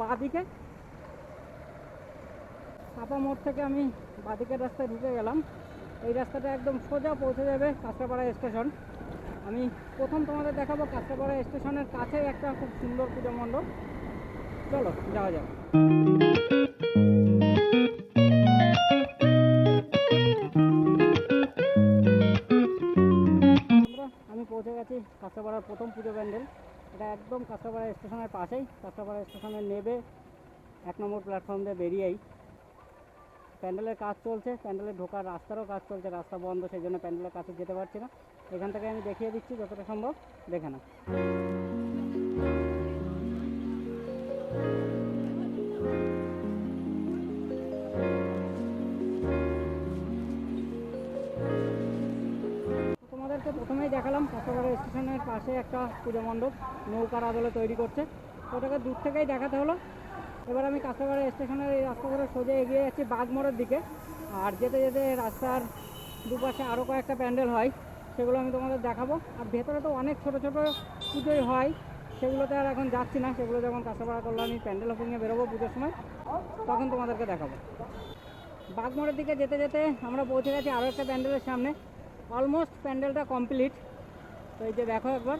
বাঁ দিকে চাপা মোড় থেকে আমি বাঁদিকের রাস্তায় ঢুকে গেলাম। এই রাস্তাটা একদম সোজা পৌঁছে যাবে কাঁচরাপাড়া স্টেশন। আমি প্রথম তোমাদের দেখাবো কাঁচরাপাড়া স্টেশনের কাছে একটা খুব সুন্দর পুজো মণ্ডপ। চলো, যাওয়া যাক। একদম কাঁচরাপাড়া স্টেশনের পাশেই। কাঁচরাপাড়া স্টেশনে নেবে এক নম্বর প্ল্যাটফর্ম দিয়ে বেরিয়েই। প্যান্ডেলের কাজ চলছে প্যান্ডেলের ঢোকার রাস্তারও কাজ চলছে, রাস্তা বন্ধ সেই জন্য প্যান্ডেলের কাছে যেতে পারছি না। এখান থেকে আমি দেখিয়ে দিচ্ছি, যতটা সম্ভব দেখে না দেখালাম কাঁচাপাড়া স্টেশনের পাশে একটা পুজো মণ্ডপ, নৌকার আদলে তৈরি করছে। ওটাকে দূর থেকেই দেখাতে হলো। এবার আমি কাঁচাপাড়া স্টেশনের এই রাস্তা সোজা এগিয়ে যাচ্ছি বাগমোড়ের দিকে। আর যেতে যেতে রাস্তার দুপাশে আরও কয়েকটা প্যান্ডেল হয়, সেগুলো আমি তোমাদের দেখাবো। আর ভেতরে তো অনেক ছোট ছোট পুজোই হয়, সেগুলোতে আর এখন যাচ্ছি না। সেগুলো যখন কাঁচাপাড়া আমি প্যান্ডেল ওপেনিংয়ে বেরোবো পুজোর সময়, তখন তোমাদেরকে দেখাবো। বাগমোড়ের দিকে যেতে যেতে আমরা পৌঁছে গেছি আরও একটা প্যান্ডেলের সামনে। অলমোস্ট প্যান্ডেলটা কমপ্লিট। তো এই যে দেখো একবার।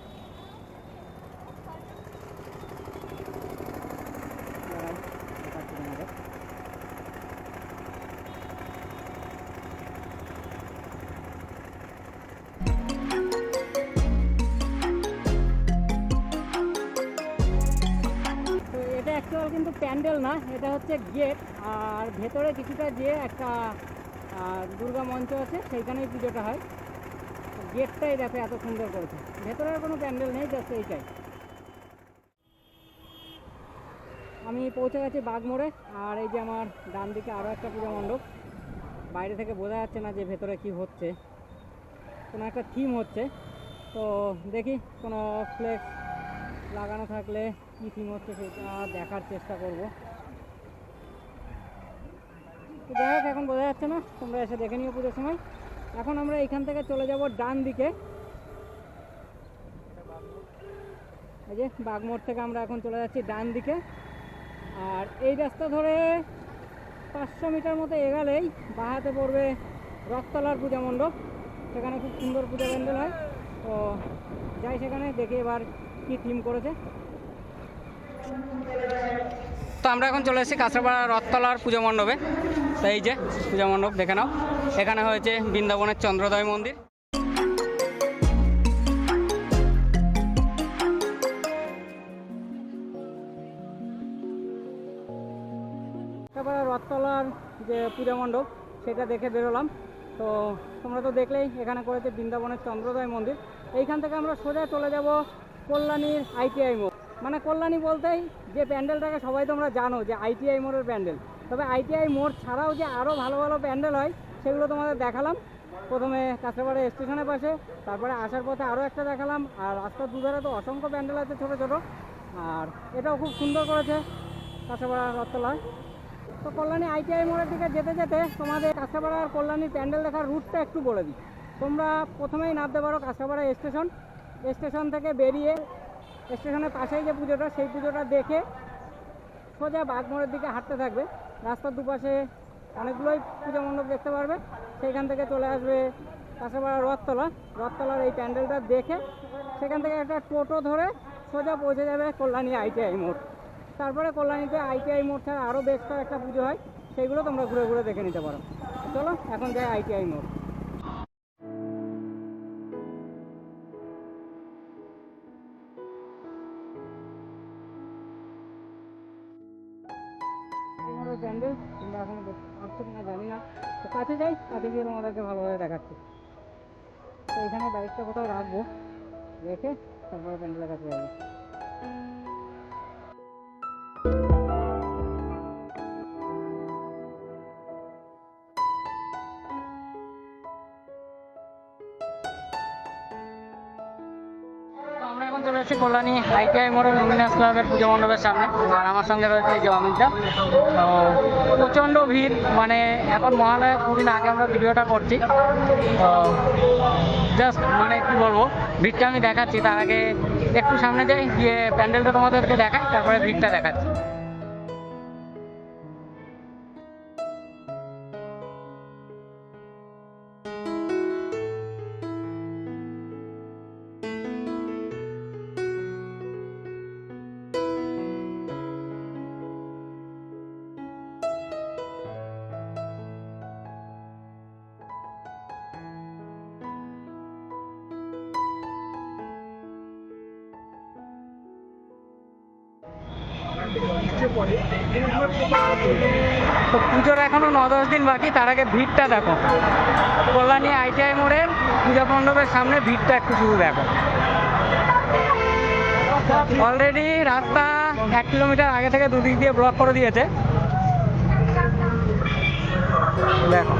অ্যাকচুয়াল কিন্তু প্যান্ডেল না, এটা হচ্ছে গেট। আর ভেতরে কিছুটা যে একটা দুর্গা মঞ্চ আছে, সেইখানেই পুজোটা হয়। গেটটাই দেখো এত সুন্দর করেছে। ভেতরে কোনো প্যান্ডেল নেই জাস্ট এইটাই। আমি পৌঁছে গেছি বাগমোড়ে আর এই যে আমার ডান দিকে আরও একটা পুজো মণ্ডপ। বাইরে থেকে বোঝা যাচ্ছে না যে ভেতরে কি হচ্ছে। কোনো একটা থিম হচ্ছে। তো দেখি কোনো ফ্লেক্স লাগানো থাকলে কী থিম হচ্ছে সেটা দেখার চেষ্টা করব। যাই এখন বোঝা যাচ্ছে না। তোমরা এসে দেখে নিও পুজোর সময়। এখন আমরা এখান থেকে চলে যাব ডান দিকে। এই যে বাগমোড় থেকে আমরা এখন চলে যাচ্ছি ডান দিকে। আর এই রাস্তা ধরে পাঁচশো মিটার মতো এগালেই বাহাতে পড়বে রথতলার পূজা মণ্ডপ। সেখানে খুব সুন্দর পূজা প্যান্ডেল হয়। তো যাই সেখানে, দেখি এবার কি থিম করেছে। তো আমরা এখন চলে এসেছি কাঁচরাপাড়া রথতলার পুজো মণ্ডপে। এই যে পূজা মণ্ডপ, দেখে নাও। এখানে হয়েছে বৃন্দাবনের চন্দ্রোদয় মন্দির। রথতলার যে পূজা মণ্ডপ, সেটা দেখে বেরোলাম। তো তোমরা তো দেখলেই এখানে করেছে বৃন্দাবনের চন্দ্রোদয় মন্দির। এইখান থেকে আমরা সোজা চলে যাব কল্যাণীর আইটিআই মোড়। মানে কল্যাণী বলতেই যে প্যান্ডেলটাকে সবাই তোমরা জানো, যে আইটিআই মোড়ের প্যান্ডেল। তবে আইটিআই মোড় ছাড়াও যে আরও ভালো ভালো প্যান্ডেল হয়, সেগুলো তোমাদের দেখালাম। প্রথমে কাঁচরাপাড়া স্টেশনের পাশে, তারপরে আসার পথে আরও একটা দেখালাম, আর রাস্তার দুধারে তো অসংখ্য প্যান্ডেল আছে ছোটো ছোটো, আর এটাও খুব সুন্দর করেছে কাঁচরাপাড়া রথতলায়। তো কল্যাণী আইটিআই মোড়ের দিকে যেতে যেতে তোমাদের কাঁচরাপাড়া আর কল্যাণীর প্যান্ডেল দেখার রুটটা একটু বলে দিই। তোমরা প্রথমেই নামতে পারো কাঁচরাপাড়া স্টেশন। স্টেশন থেকে বেরিয়ে স্টেশনের পাশেই যে পুজোটা, সেই পুজোটা দেখে সোজা বাগমোড়ের দিকে হাঁটতে থাকবে। রাস্তার দুপাশে অনেকগুলোই পূজা মণ্ডপ দেখতে পারবে। সেইখান থেকে চলে আসবে কাঁচরাপাড়া রথতলা। রথতলার এই প্যান্ডেলটা দেখে সেখান থেকে একটা টোটো ধরে সোজা পৌঁছে যাবে কল্যাণী আইটিআই মোড়। তারপরে কল্যাণীতে আইটিআই মোড় ছাড়া আরও বেশ কয়েকটা পুজো হয়। সেগুলো তোমরা ঘুরে ঘুরে দেখে নিতে পারো। চলো, এখন যাই আইটিআই মোড়। প্যান্ডেল তোমরা এখনও পাচ্ছ কিনা জানি না। তো কাছে যাই, কাছে গিয়ে তোমাদেরকে ভালোভাবে দেখাচ্ছি। তো এখানে বাইকটা কোথাও রাখব। রেখে তারপরে প্যান্ডেলের কাছে যাব। এসেছি কল্যাণী আইটিআই মোড়ের লুমিনাস ক্লাবের পুজো মণ্ডপের সামনে। আর আমার সঙ্গে রয়েছে এই প্রচণ্ড ভিড় মানে এখন মহালয়া কুড়ি আগে আমরা ভিডিওটা করছি। জাস্ট মানে কি বলব, ভিড়টা আমি দেখাচ্ছি। তার আগে একটু সামনে যাই, গিয়ে প্যান্ডেলটা তোমাদেরকে দেখাই, তারপরে ভিড়টা দেখাচ্ছি। তো পুজোর এখনও ন দশ দিন বাকি, তার আগে ভিড়টা দেখো। কল্যাণী আইটিআই মোড়ে পূজা মণ্ডপের সামনে ভিড়টা একটু শুধু দেখো। অলরেডি রাস্তা এক কিলোমিটার আগে থেকে দুদিক দিয়ে ব্লক করে দিয়েছে। দেখো।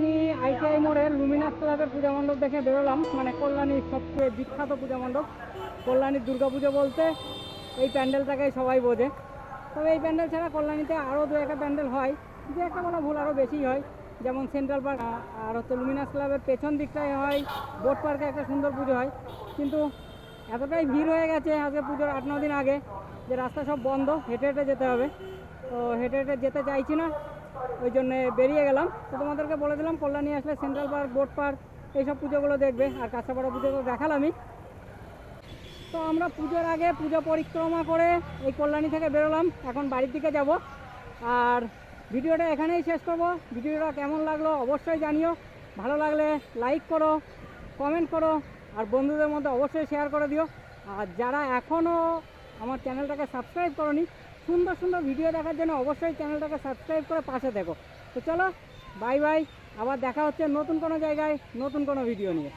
কল্যাণী আইটিআই মোড়ের লুমিনাস ক্লাবের পূজা মণ্ডপ দেখে বেরোলাম। মানে কল্যাণীর সবচেয়ে বিখ্যাত পূজা মণ্ডপ। কল্যাণীর দুর্গাপুজো বলতে এই প্যান্ডেলটাকেই সবাই বোঝে। তবে এই প্যান্ডেল ছাড়া কল্যাণীতে আরও দু একটা প্যান্ডেল হয়। যে একটা বলা ভুল, আরও বেশি হয়। যেমন সেন্ট্রাল পার্ক আর হচ্ছে লুমিনাস ক্লাবের পেছন দিকটায় হয়। বোট পার্কে একটা সুন্দর পুজো হয়। কিন্তু এতটাই ভিড় হয়ে গেছে আজকে পুজোর আট, ন দিন আগে যে রাস্তা সব বন্ধ, হেঁটে হেঁটে যেতে হবে। তো হেঁটে হেঁটে যেতে চাইছি না। ওই জন্যে বেরিয়ে গেলাম। তো তোমাদেরকে বলে দিলাম, কল্যাণী আসলে সেন্ট্রাল পার্ক বোট পার্ক এইসব পুজোগুলো দেখবে আর কাঁচাপাড়া পুজো তো দেখালামই। তো আমরা পুজোর আগে পুজো পরিক্রমা করে এই কল্যাণী থেকে বেরোলাম। এখন বাড়ির দিকে যাব। আর ভিডিওটা এখানেই শেষ করব। ভিডিওটা কেমন লাগল অবশ্যই জানিও। ভালো লাগলে লাইক করো কমেন্ট করো, আর বন্ধুদের মধ্যে অবশ্যই শেয়ার করে দিও। আর যারা এখনও আমার চ্যানেলটাকে সাবস্ক্রাইব করনি সুন্দর সুন্দর ভিডিও দেখার জন্য অবশ্যই চ্যানেলটাকে সাবস্ক্রাইব করে পাশে দেখো তো চলো বাই বাই আবার দেখা হচ্ছে নতুন কোনো জায়গায়, নতুন কোনো ভিডিও নিয়ে।